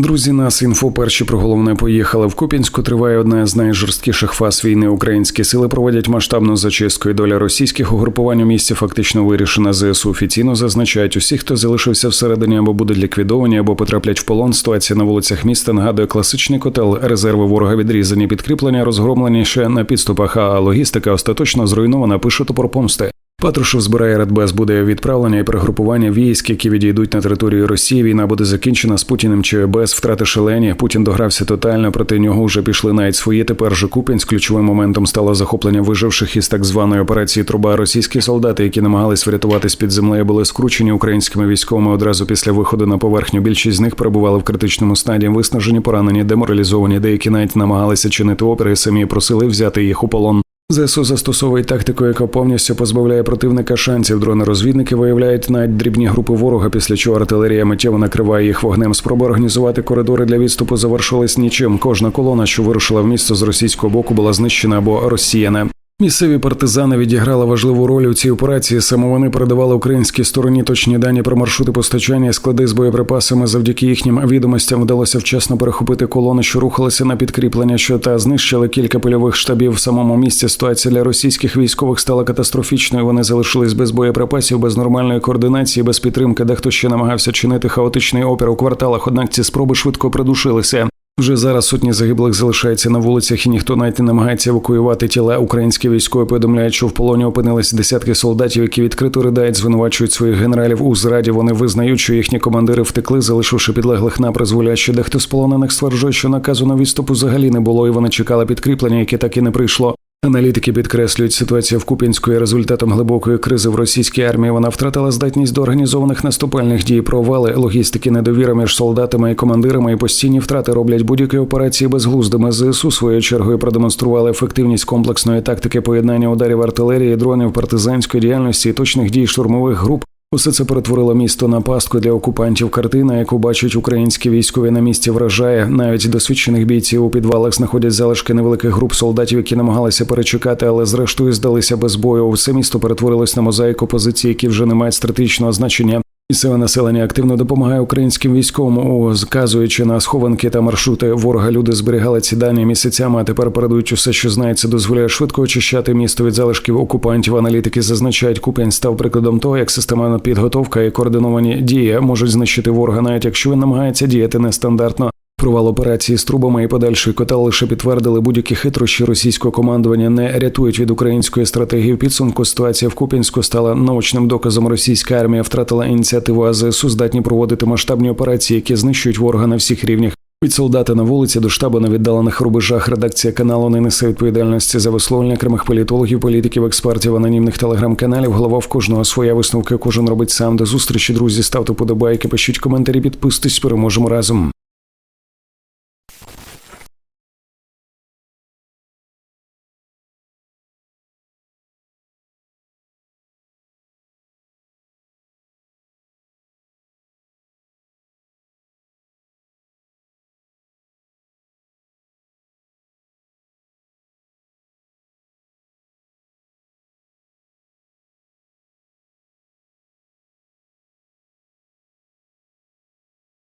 Друзі, нас інфо перші про головне поїхали. В Куп'янську триває одна з найжорсткіших фаз війни. Українські сили проводять масштабну зачистку. і Доля російських угрупувань у місті фактично вирішена. ЗСУ офіційно зазначають усі, хто залишився всередині або будуть ліквідовані, або потраплять в полон. Ситуація на вулицях міста нагадує класичний котел. Резерви ворога відрізані, підкріплення розгромлені ще на підступах. А логістика остаточно зруйнована. Пише топор помсти. Патрушев збирає Радбез, буде відправлення і перегрупування військ, які відійдуть на територію Росії. Війна буде закінчена з Путіним чи без втрати шалені. Путін догрався тотально. Проти нього вже пішли навіть свої. Тепер же Купінськ ключовим моментом стало захоплення виживших із так званої операції Труба. Російські солдати, які намагались врятуватись під землею, були скручені українськими військовими одразу після виходу на поверхню. Більшість з них перебували в критичному стадії, виснажені, поранені, деморалізовані. Деякі навіть намагалися чинити опір і самі просили взяти їх у полон. ЗСУ застосовує тактику, яка повністю позбавляє противника шансів. Дрони-розвідники виявляють навіть дрібні групи ворога, після чого артилерія миттєво накриває їх вогнем. Спроби організувати коридори для відступу завершились нічим. Кожна колона, що вирушила в місто з російського боку, була знищена або розсіяна. Місцеві партизани відіграли важливу роль у цій операції. Саме вони передавали українській стороні точні дані про маршрути постачання, склади з боєприпасами. Завдяки їхнім відомостям вдалося вчасно перехопити колони, що рухалися на підкріплення, що та знищили кілька польових штабів в самому місті. Ситуація для російських військових стала катастрофічною. Вони залишились без боєприпасів, без нормальної координації, без підтримки. Дехто ще намагався чинити хаотичний опір у кварталах. Однак ці спроби швидко придушилися. Вже зараз сотні загиблих залишаються на вулицях, і ніхто навіть не намагається евакуювати тіла. Українські військові повідомляють, що в полоні опинились десятки солдатів, які відкрито ридають, звинувачують своїх генералів у зраді. Вони визнають, що їхні командири втекли, залишивши підлеглих на призволяще. Дехто з полонених стверджує, що наказу на відступ взагалі не було, і вони чекали підкріплення, яке так і не прийшло. Аналітики підкреслюють, ситуація в Куп'янську є результатом глибокої кризи в російській армії. Вона втратила здатність до організованих наступальних дій, провали логістики, недовіра між солдатами і командирами і постійні втрати роблять будь-які операції безглуздими. ЗСУ своєю чергою продемонстрували ефективність комплексної тактики поєднання ударів артилерії, дронів, партизанської діяльності і точних дій штурмових груп. Усе це перетворило місто на пастку для окупантів. Картина, яку бачать українські військові на місці, вражає навіть досвідчених бійців у підвалах знаходять залишки невеликих груп солдатів, які намагалися перечекати, але зрештою здалися без бою. Все місто перетворилось на мозаїку позицій, які вже не мають стратегічного значення. Місцеве населення активно допомагає українським військовим, зказуючи на схованки та маршрути ворога. Люди зберігали ці дані місяцями, а тепер передають усе, що знається, дозволяє швидко очищати місто від залишків окупантів. Аналітики зазначають, купень став прикладом того, як системна підготовка і координовані дії можуть знищити ворога, навіть якщо він намагається діяти нестандартно. Провал операції з трубами і подальший котел лише підтвердили будь-які хитрощі російського командування не рятують від української стратегії. В підсумку ситуація в Купінську стала научним доказом. Російська армія втратила ініціативу а ЗСУ здатні проводити масштабні операції, які знищують ворога на всіх рівнях. Від солдата на вулиці до штабу на віддалених рубежах редакція каналу не несе відповідальності за висловлення окремих політологів, політиків, експертів, анонімних телеграм-каналів. Голова в кожного своя висновка. Кожен робить сам до зустрічі. Друзі, ставте подобайки, пишіть коментарі, підписуйтесь. Переможемо разом.